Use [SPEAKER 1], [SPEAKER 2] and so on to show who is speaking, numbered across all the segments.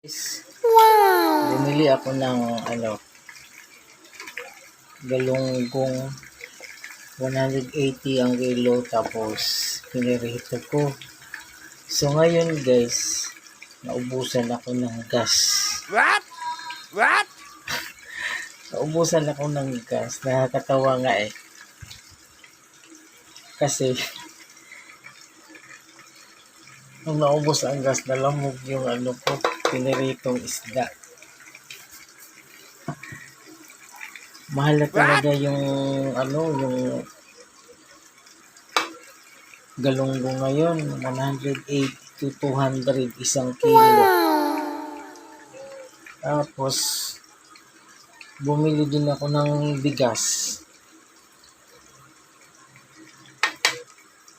[SPEAKER 1] Wow! Bumili ako ng ano, galunggong 180 ang kilo tapos pinirito ko. So ngayon guys, naubusan ako ng gas.
[SPEAKER 2] What? What?
[SPEAKER 1] Naubusan ako ng gas. Nakakatawa nga eh. Kasi nung naubos ang gas, nalamog yung ano ko, piniritong isda. Mahal na talaga yung ano, yung galunggong ngayon, 180 to 200 isang kilo. Tapos, bumili din ako ng bigas.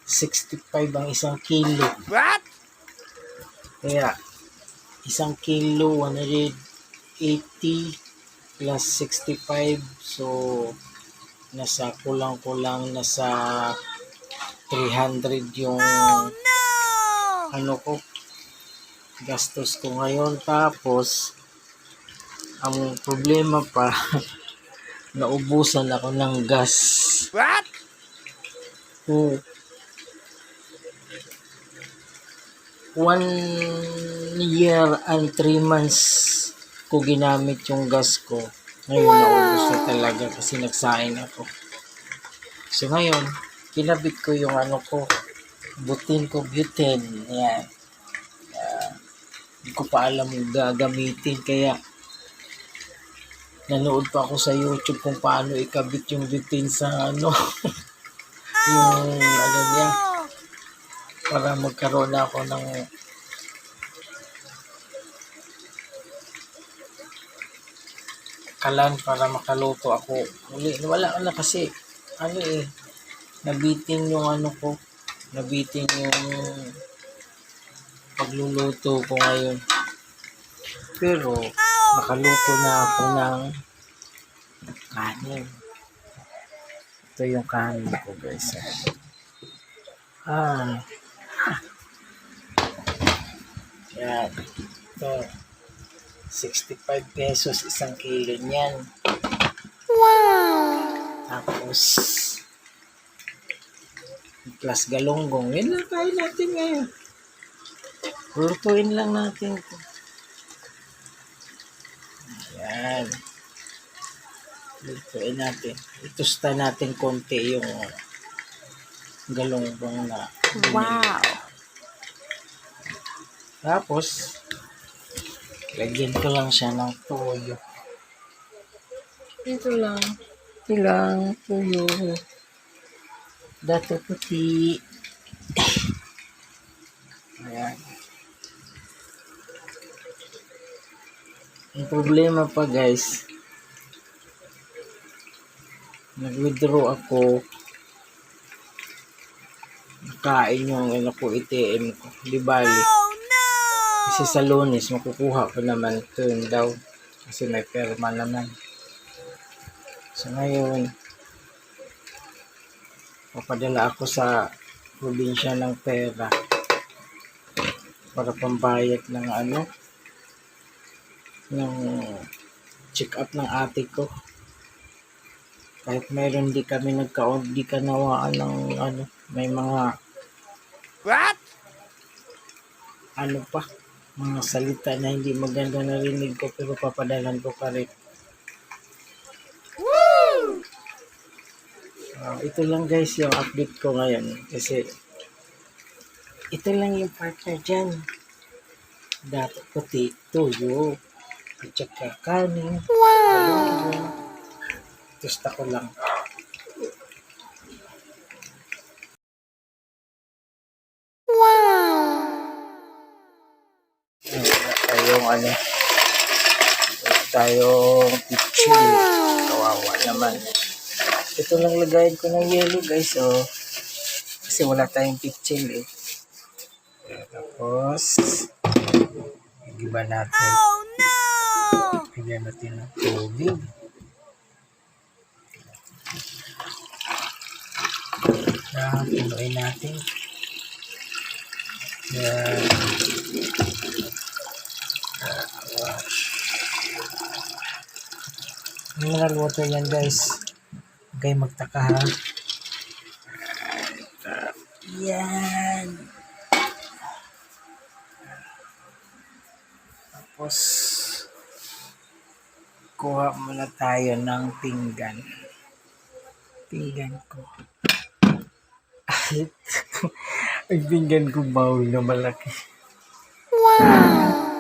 [SPEAKER 1] 65 ang isang kilo.
[SPEAKER 2] What?
[SPEAKER 1] Kaya, isang kilo, 180 plus 65. So, nasa kulang-kulang nasa 300 yung ano ko, gastos ko ngayon. Tapos, ang problema pa, naubusan ako ng gas.
[SPEAKER 2] What?
[SPEAKER 1] So, one year and three months ko ginamit yung gas ko. Ngayon, naubos na talaga kasi nagsaing ako. So, ngayon, kinabit ko yung ano ko, butin ko butane. Yan. Ah, Hindi ko pa alam yung gagamitin. Kaya, nanood pa ako sa YouTube kung paano ikabit yung butane sa ano, yung ano niya, para magkaroon na ako ng kalan para makaluto ako. Uli, wala na kasi, ano eh, nabitin yung ano ko, nabitin yung pagluluto ko ngayon. Pero, nakaluto na ako ng kanin. Ito yung kanin ko guys. Ah. Yan. Ito. 65 pesos isang kilo niyan. Wow! Tapos, plus galonggong. Yan lang kain natin ngayon. Lutuin lang natin ito. Yan. Lutuin natin. Itusta natin konti yung galonggong na
[SPEAKER 3] Wow.
[SPEAKER 1] Tapos, lagyan ko lang siya ng toyo. Ito lang. Ito lang, toyo. Dato puti. Ayan. Ang problema pa guys, nag-withdraw ako kain yung ano ko ATM ko. Di bali. Kasi sa lunes, makukuha ko naman ito yun daw. Kasi may perma naman. So ngayon, papadala ako sa probinsya ng pera para pambayad ng ano ng check up ng ate ko kahit mayroon di kami nagkaon di kanawaan ng ano may mga
[SPEAKER 2] What?
[SPEAKER 1] ano pa, mga salita na hindi maganda narinig ko pero papadalan ko pa rin. Ah, ito lang guys yung update ko ngayon kasi ito lang yung partner dyan. Dato puti, tuyo, at saka kanin, wow. Tusta ko lang. Wala tayong ano, wala tayong pitching. Kawawa naman. Ito lang lagayin ko ng yellow guys, oh. Kasi wala tayong pitching eh. Tapos, iba natin.
[SPEAKER 2] Oh no!
[SPEAKER 1] Bigyan natin ng tubig. Yan, pinuin natin. Yan. Mineral water yan guys. Huwag kayong magtaka ha. Yan. Tapos, kuha muna tayo ng pinggan. Pinggan ko. Ang pinggan ko bowl na malaki. Wow!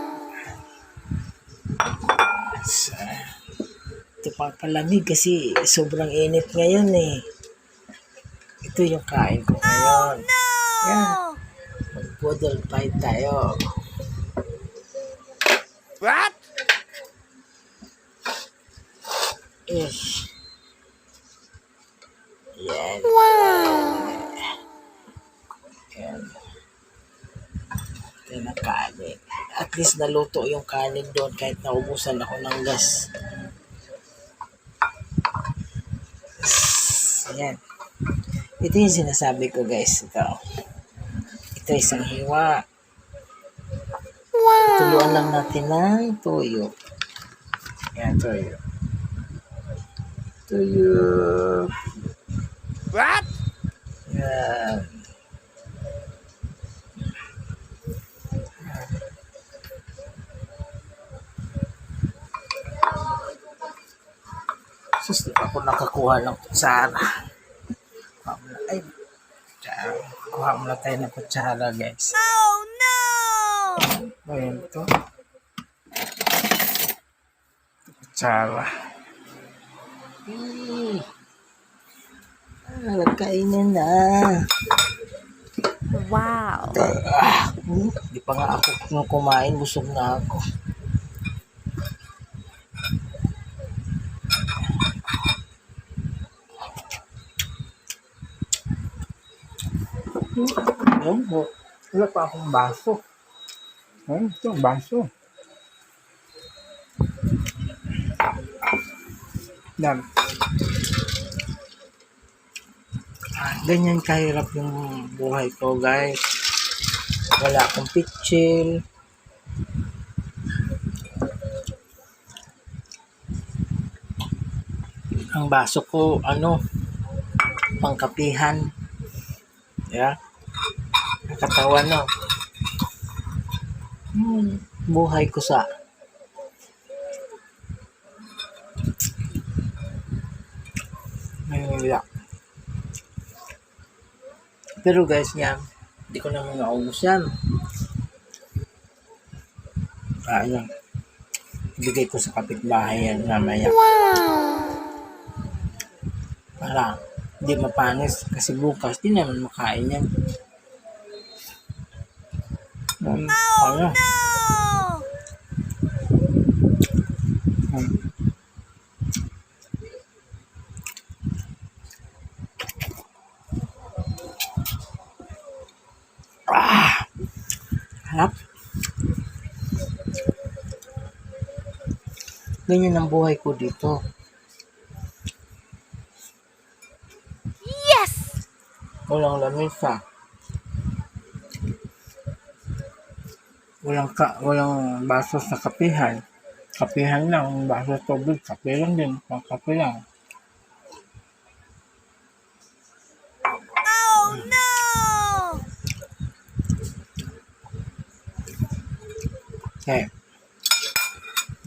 [SPEAKER 1] Ito pa palamig kasi sobrang init ngayon eh. Ito yung kain ko ngayon. Yan. Mag-poodle fight tayo.
[SPEAKER 2] What?
[SPEAKER 1] Ish. Yan. Yan. Ito na kanin. At least naluto yung kanin doon kahit naubusan ako ng gas. Ayan. Ito yung sinasabi ko guys. Ito. Ito isang hiwa. Tuluan lang natin ng toyo. Ayan, toyo. Toyo.
[SPEAKER 2] What?
[SPEAKER 1] Yan. Sus, di pa ako nakakuha ng kutsara. Ay, kutsara. Kuha mo na tayo ng kutsara, guys.
[SPEAKER 2] Oh no!
[SPEAKER 1] Ayan to. Kutsara. Eh. Ah, nagkainan na.
[SPEAKER 3] Wow.
[SPEAKER 1] Ah, hmm, di pa nga ako kumain, busog na ako. Ayun po. Wala pa akong baso. Ayun, ito ang baso. Yan. Ah, ganyan kahirap yung buhay ko, guys. Wala akong pitchil. Ang baso ko, ano, pangkapihan. Yeah. Nakatawan, no? Hmm, buhay ko sa Manila. Pero guys, yan, hindi ko naman naubos yan. Ah, yan. Ibigay ko sa kapitbahay yan mamaya. Para hindi mapanis kasi bukas di naman makain yan. Um, ano? Um, ah! Harap. Ganyan ang buhay ko dito. Walang lamesa. Walang ka, walang baso sa kapihan. Kapihan lang, baso tubig, kape lang din, pang kape lang.
[SPEAKER 3] Oh no!
[SPEAKER 1] Kaya,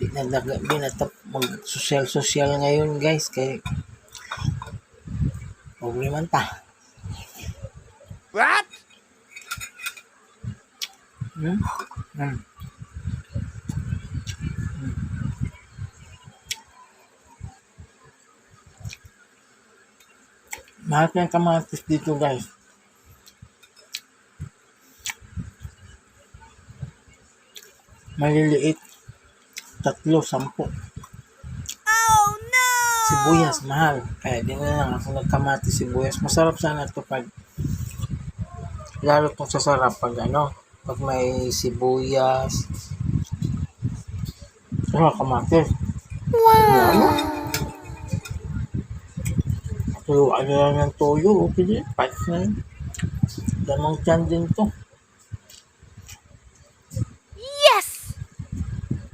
[SPEAKER 1] di na, di na tap, mag-social-social ngayon guys, kaya problema ta.
[SPEAKER 2] What?
[SPEAKER 1] Hmm? Hmm. Mahal na yung kamatis dito guys. Maliliit. Tatlo, sampo.
[SPEAKER 3] Oh no!
[SPEAKER 1] Sibuyas, mahal. Kaya di na lang ako nagkamatis sibuyas. Masarap sana ito pag lalo itong sasarap pag ano, pag may sibuyas. Saka kamatis. Wow! Tuyuan na lang ng toyo. Okay din. Pats na yun. Damang tiyan din to.
[SPEAKER 3] Yes!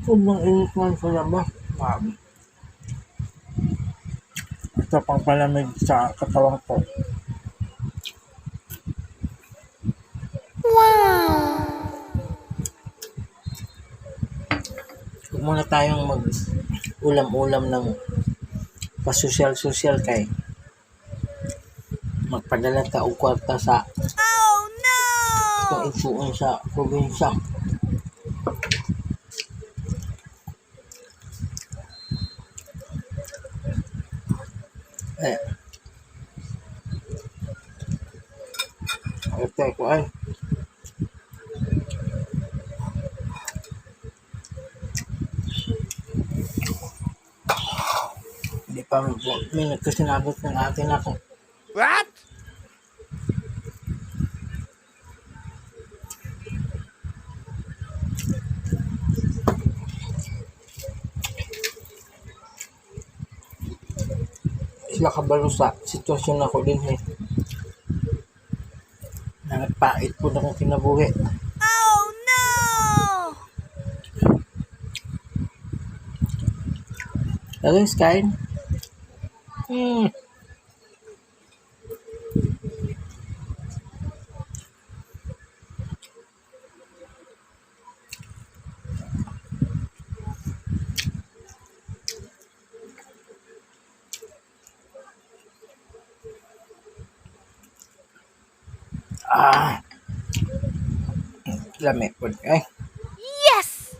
[SPEAKER 1] Sobrang init man sa labas. Mami. Ito pang palamig sa katawan ko. Tayong mag ulam-ulam ng pasosyal-sosyal kay magpadala ka og kwarta sa
[SPEAKER 3] Oh no!
[SPEAKER 1] itong igsuon sa probinsya. Eh. Ito ko ay. Hindi pa may nagkasinabot ng atin ako.
[SPEAKER 2] What?
[SPEAKER 1] sila kabalo sa sitwasyon ako din eh. Nangapait po na akong kinabuhi.
[SPEAKER 3] Oh no!
[SPEAKER 1] Lagay Sky. Hmm. Ah. Lami po. Ay,
[SPEAKER 3] Yes!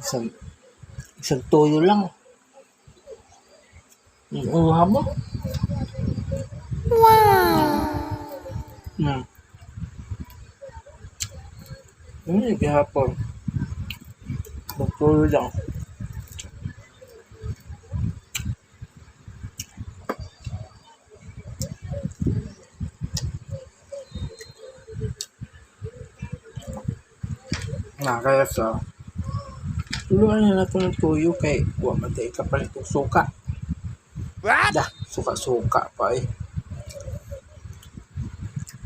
[SPEAKER 1] isang, isang toyo lang. Iuha mo.
[SPEAKER 3] Wow!
[SPEAKER 1] Hmm. Hindi, gahapon. Magtuloy lang. Na, kaya sa Tuluan na natin ng tuyo kay wa matay ka pa nitong suka.
[SPEAKER 2] What?
[SPEAKER 1] Da, suka-suka pa eh.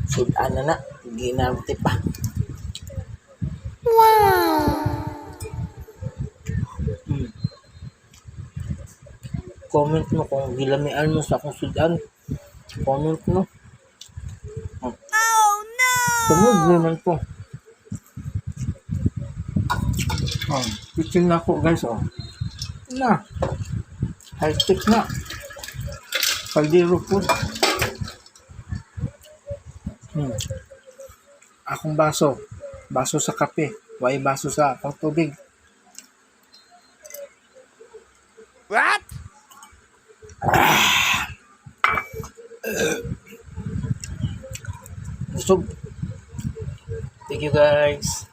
[SPEAKER 1] Sudan na na, ginarte pa.
[SPEAKER 3] Wow!
[SPEAKER 1] Hmm. Comment mo kung gilamian mo sa akong sudan. Comment mo.
[SPEAKER 3] Oh no!
[SPEAKER 1] Tumog naman ko. Oh, kitchen na ako guys oh. Na. High tech na. Kaldero po. Hmm. Akong baso. Baso sa kape. Way baso sa akong tubig.
[SPEAKER 2] What?
[SPEAKER 1] Busog. Thank you guys.